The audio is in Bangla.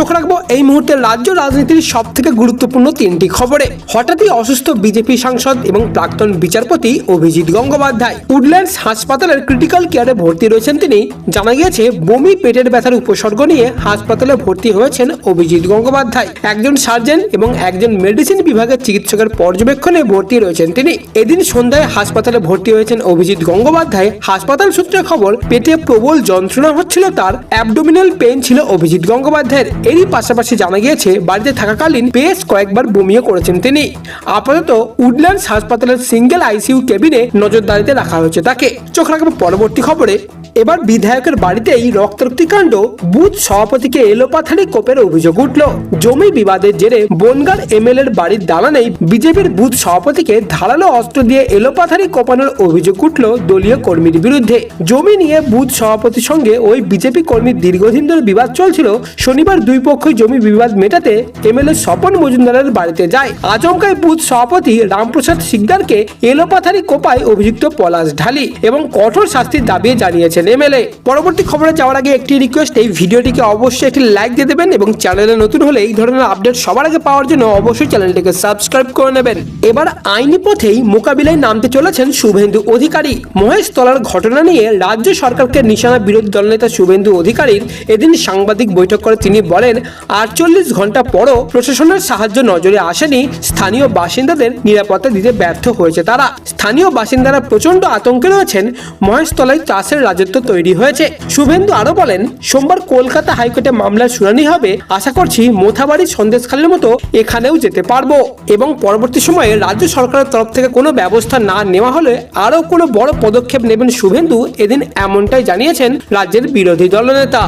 চোখ রাখব। এই মুহূর্তে রাজ্য রাজনীতির সব থেকে গুরুত্বপূর্ণ তিনটি খবরে। হঠাৎই অসুস্থ বিজেপি সাংসদ এবং প্রাক্তন বিচারপতি অভিজিৎ গঙ্গোপাধ্যায়। উডল্যান্ডস হাসপাতালের ক্রিটিক্যাল কেয়ারে ভর্তি রয়েছেন তিনি। জানা গিয়েছে, বমি, পেটের ব্যথার উপসর্গ নিয়ে হাসপাতালে ভর্তি হয়েছেন অভিজিৎ গঙ্গোপাধ্যায়। একজন সার্জন এবং একজন মেডিসিন বিভাগের চিকিৎসকের পর্যবেক্ষণে ভর্তি রয়েছেন তিনি। এদিন সন্ধ্যায় হাসপাতালে ভর্তি হয়েছেন অভিজিৎ গঙ্গোপাধ্যায়। হাসপাতাল সূত্রে খবর, পেটে প্রবল যন্ত্রণা হচ্ছিল তার। অ্যাবডোমিনাল পেন ছিল অভিজিৎ গঙ্গোপাধ্যায়ের। এরই পাশাপাশি জানা গিয়েছে, বাড়িতে থাকাকালীন বেশ কয়েকবার বমিও করেছেন তিনি। আপাতত উডল্যান্ডস হাসপাতালের সিঙ্গেল আইসিইউ কেবিনে নজরদারিতে রাখা হয়েছে তাকে। চোখ রাখবে পরবর্তী খবরে। এবার বিধায়কের বাড়িতেই রক্তারক্তি কাণ্ড, বুথ সভাপতিকে এলোপাথারি কোপের অভিযোগ উঠল। জমি বিবাদের জেরে বনগার এমএলএর বাড়ির দালানেই বিজেপির বুথ সভাপতিকে ধারালো অস্ত্র দিয়ে এলোপাথারি কোপানোর অভিযোগ উঠল দলীয় কর্মীর বিরুদ্ধে। জমি নিয়ে বুথ সভাপতির সঙ্গে ওই বিজেপি কর্মীর দীর্ঘদিন ধরে বিবাদ চলছিল। শনিবার দুই পক্ষই জমি বিবাদ মেটাতে এমএলএ স্বপন মজুমদারের বাড়িতে যায়। আচমকায় বুথ সভাপতি রামপ্রসাদ সিকদারকে এলোপাথারি কোপায় অভিযুক্ত পলাশ ঢালি এবং কঠোর শাস্তির দাবি জানিয়েছেন এমএলএ, পরবর্তী খবরে যাওয়ার আগে একটি রিকোয়েস্ট এই ভিডিওটিকে অবশ্যই একটি লাইক দিয়ে দেবেন এবং চ্যানেলে নতুন হলে এই ধরনের আপডেট সবার আগে পাওয়ার জন্য অবশ্যই চ্যানেলটিকে সাবস্ক্রাইব করে নেবেন। এবার আইনি পথেই মোকাবিলায় নামতে চলেছেন শুভেন্দু অধিকারী। মহেশ তলার ঘটনা নিয়ে রাজ্য সরকারকে নিশানা বিরোধী দলনেতা শুভেন্দু অধিকারীর এদিন সাংবাদিক বৈঠক করে তিনি বলেন, আটচল্লিশ ঘণ্টা পরও প্রশাসনের সাহায্য নজরে আসেনি, স্থানীয় বাসিন্দাদের নিরাপত্তা দিতে ব্যর্থ হয়েছে তারা। স্থানীয় বাসিন্দারা প্রচণ্ড আতঙ্কে রয়েছেন মহেশতলায় চাষের রাজত্ব তৈরি হয়েছে। শুভেন্দু আরও বলেন, সোমবার কলকাতা হাইকোর্টে মামলার শুনানি হবে। আশা করছি মোথাবাড়ি সন্দেশখালের মতো এখানেও যেতে পারব। এবং পরবর্তী সময়ে রাজ্য সরকারের তরফ থেকে কোনো ব্যবস্থা না নেওয়া হলে আরও কোনো বড় পদক্ষেপ নেবেন শুভেন্দু, এদিন এমনটাই জানিয়েছেন রাজ্যের বিরোধী দলনেতা।